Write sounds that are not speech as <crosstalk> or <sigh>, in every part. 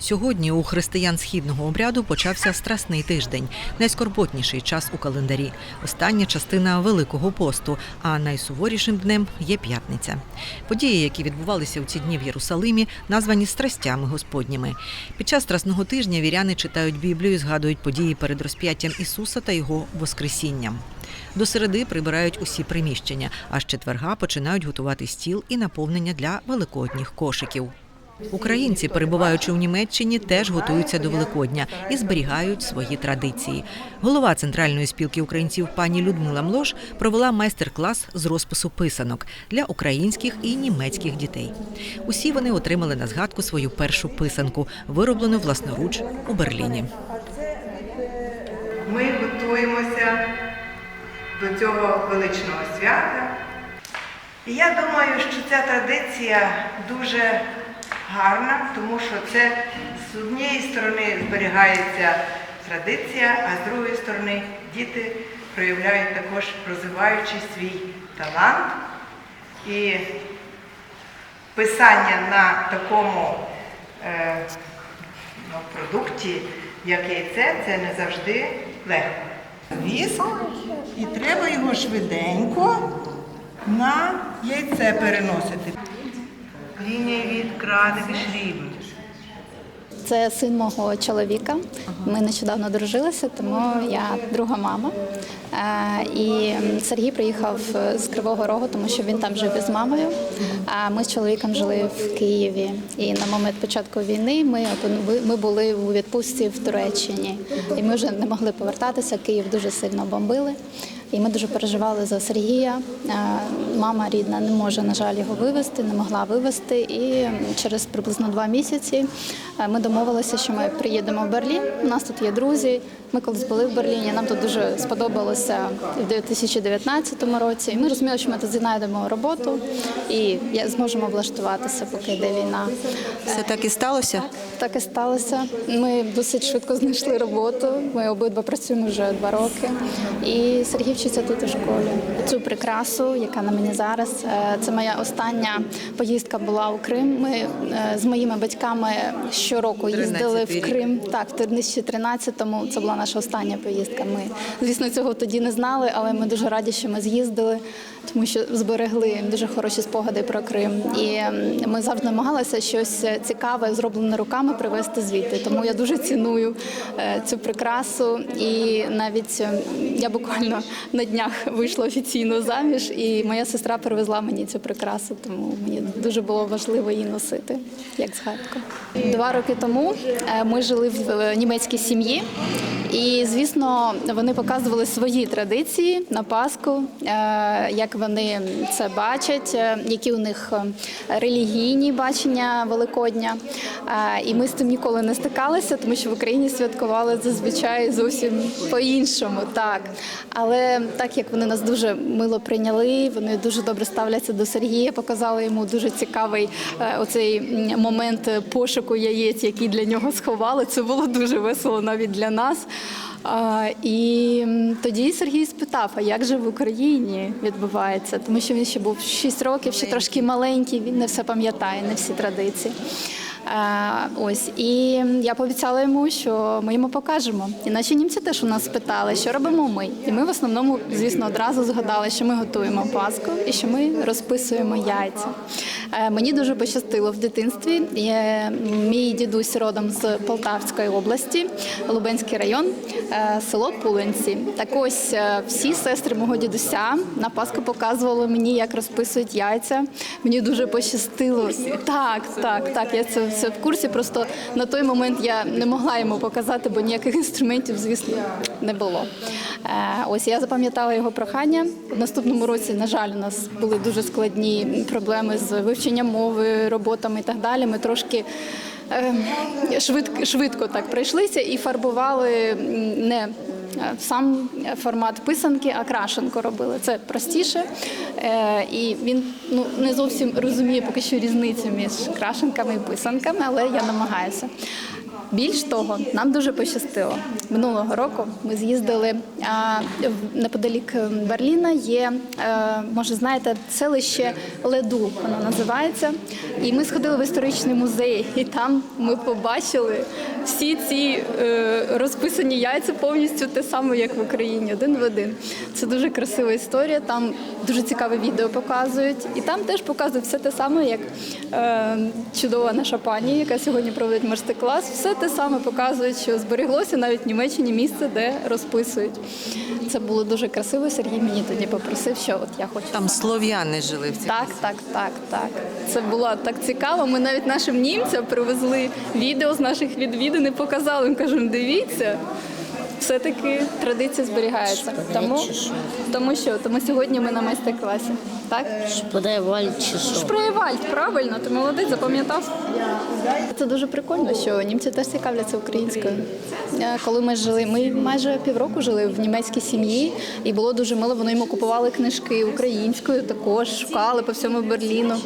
Сьогодні у християн східного обряду почався страсний тиждень, найскорботніший час у календарі. Остання частина Великого посту, а найсуворішим днем є п'ятниця. Події, які відбувалися у ці дні в Єрусалимі, названі страстями Господніми. Під час страсного тижня віряни читають Біблію, і згадують події перед розп'яттям Ісуса та його Воскресінням. До середи прибирають усі приміщення, а з четверга починають готувати стіл і наповнення для великодніх кошиків. Українці, перебуваючи у Німеччині, теж готуються до Великодня і зберігають свої традиції. Голова центральної спілки українців пані Людмила Млош провела майстер-клас з розпису писанок для українських і німецьких дітей. Усі вони отримали на згадку свою першу писанку, вироблену власноруч у Берліні. Ми готуємося до цього величного свята. І я думаю, що ця традиція дуже гарна, тому що це з однієї сторони зберігається традиція, а з другої сторони діти проявляють також розвиваючи свій талант. І писання на такому е, ну, продукті, як яйце, це не завжди легко. Віск, і треба його швиденько на яйце переносити. Лінія від кради geschrieben. Це син мого чоловіка. Ми нещодавно дружилися, тому я друга мама. Е, І Сергій приїхав з Кривого Рогу, тому що він там жив із мамою. А ми з чоловіком жили в Києві. І на момент початку війни ми ми були у відпустці в Туреччині. І ми вже не могли повертатися. Київ дуже сильно бомбили. І ми дуже переживали за Сергія. Е, Мама рідна не може, на жаль, його вивезти, не могла вивезти. І через приблизно два місяці е, ми домовилися, що ми приїдемо в Берлін. У нас тут є друзі. Ми колись були в Берліні. Нам тут дуже сподобалося в 2019 році. І ми розуміли, що ми тут знайдемо роботу і зможемо влаштуватися, поки йде війна. Все так і сталося. Так і сталося. Ми досить швидко знайшли роботу. Ми обидва працюємо вже два роки. І Сергій вчиться тут у школі. Цю прикрасу, яка на мені зараз, е, це моя остання поїздка була у Крим. Ми е, з моїми батьками щороку їздили в Крим. Так, в 2013-му це була наша остання поїздка. Ми, звісно, цього тоді не знали, але ми дуже раді, що ми з'їздили, тому що зберегли дуже хороші спогади про Крим. І ем, ми завжди намагалися щось цікаве, зроблене руками, привезти звідти. Тому я дуже ціную е, цю прикрасу. І навіть е, я буквально на днях вийшла офіційно заміж, і моя сестра привезла мені цю прикрасу, тому мені дуже було важливо її носити як згадку. Два роки тому е, ми жили в е, німецькій сім'ї. І звісно, вони показували свої традиції на Пасху, е, як вони це бачать, е, які у них е, релігійні бачення Великодня. Е, І ми з тим ніколи не стикалися, тому що в Україні святкували зазвичай зовсім по-іншому. Так, але так як вони нас дуже мило прийняли, вони дуже добре ставляться до Сергія, показали йому дуже цікавий оцей момент пошуку яєць, які для нього сховали. Це було дуже весело навіть для нас. І тоді Сергій спитав, а як же в Україні відбувається? Тому що він ще був 6 років, ще трошки маленький, він не все пам'ятає, не всі традиції. А, ось і я пообіцяла йому, що ми йому покажемо. І наші німці теж у нас спитали, що робимо ми. І ми в основному, звісно, одразу згадали, що ми готуємо паску і що ми розписуємо яйця. Е, Мені дуже пощастило в дитинстві. Мій дідусь родом з Полтавської області, Лубенський район, е, село Пулинці. Так ось е, всі сестри мого дідуся на Пасху показували мені, як розписують яйця. Мені дуже пощастило. Так, так, так. Я це все в курсі. Просто на той момент я не могла йому показати, бо ніяких інструментів, звісно, не було. Е, Ось я запам'ятала його прохання. В наступному році, на жаль, у нас були дуже складні проблеми з вивченням мови, роботами і так далі. Ми трошки е, швидко, швидко так пройшлися і фарбували не сам формат писанки, а крашенко робили. Це простіше. Е, І він ну, не зовсім розуміє поки що різницю між крашенками і писанками, але я намагаюся. Більш того, нам дуже пощастило. Минулого року ми з'їздили неподалік ем, Берліна. Є, е, може, знаєте, селище Леду, воно називається. І ми сходили в історичний музей, і там ми побачили всі ці е, розписані яйця повністю те саме, як в Україні, один в один. Це дуже красива історія. Там дуже цікаве відео показують, і там теж показують все те саме, як е, чудова наша пані, яка сьогодні проводить майстер-клас. Все те саме показують, що збереглося навіть в Німеччині місце, де розписують. Це було дуже красиво. Сергій мені тоді попросив, що от я хочу Там слов'яни жили в цій. так, так, так, так. Це було так цікаво. Ми навіть нашим німцям привезли відео з наших відвідин і показали. Ми кажемо, дивіться. Все-таки традиція зберігається. Тому, тому що тому сьогодні ми на майстер-класі. Так? Шпреваль чи що? Шпреєвальд, правильно, ти молодець, запам'ятав. Це дуже прикольно, що німці теж цікавляться українською. Е, Коли ми жили, ми майже півроку жили в німецькій сім'ї, і було дуже мило. Вони йому купували книжки українською, також шукали по всьому Берліну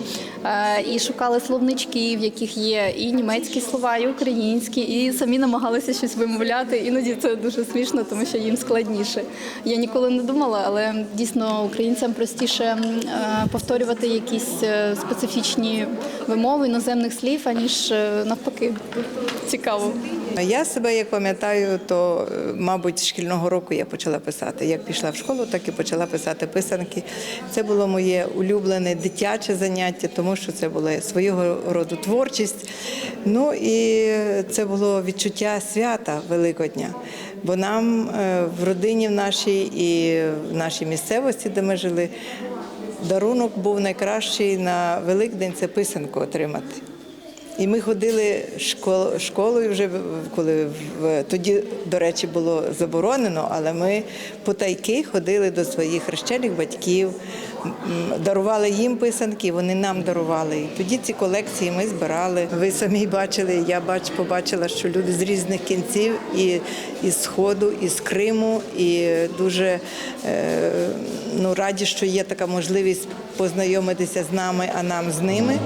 Е, і шукали словнички, в яких є і німецькі слова, і українські, і самі намагалися щось вимовляти. Іноді це дуже смішно, тому що їм складніше. Я ніколи не думала, але дійсно українцям простіше повторювати якісь е, специфічні вимови іноземних слів, аніж е, навпаки. Цікаво. Я себе як пам'ятаю, то е, мабуть шкільного року я почала писати. Як пішла в школу, так і почала писати писанки. Це було моє улюблене дитяче заняття, тому що це була свого роду творчість. Ну і це було відчуття свята Великодня. Бо нам е, в родині в нашій і в нашій місцевості, де ми жили, дарунок був найкращий на Великдень це писанку отримати. І ми ходили школ, школою вже коли в тоді, до речі, було заборонено, але ми потайки ходили до своїх хрещених батьків, дарували їм писанки, вони нам дарували. І тоді ці колекції ми збирали. Ви самі бачили, я бач, побачила, що люди з різних кінців і із Сходу, і з Криму, і дуже е, ну, раді, що є така можливість познайомитися з нами, а нам з ними.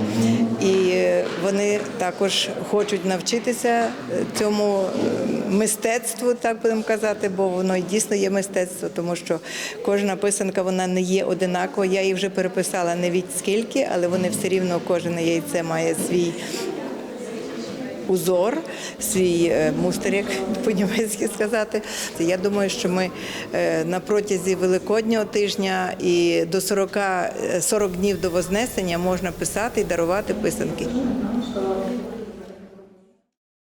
І вони також хочуть навчитися е, цьому е, мистецтву, так будемо казати, бо воно і дійсно є мистецтво, тому що кожна писанка вона не є одинакова. Я її вже переписала не від скільки, але вони все рівно кожне яйце має свій. Узор, свій е, мустер, як <laughs> по-німецьки сказати. Я думаю, що ми е, на протязі Великоднього тижня і до 40, е, 40 днів до Вознесення можна писати і дарувати писанки.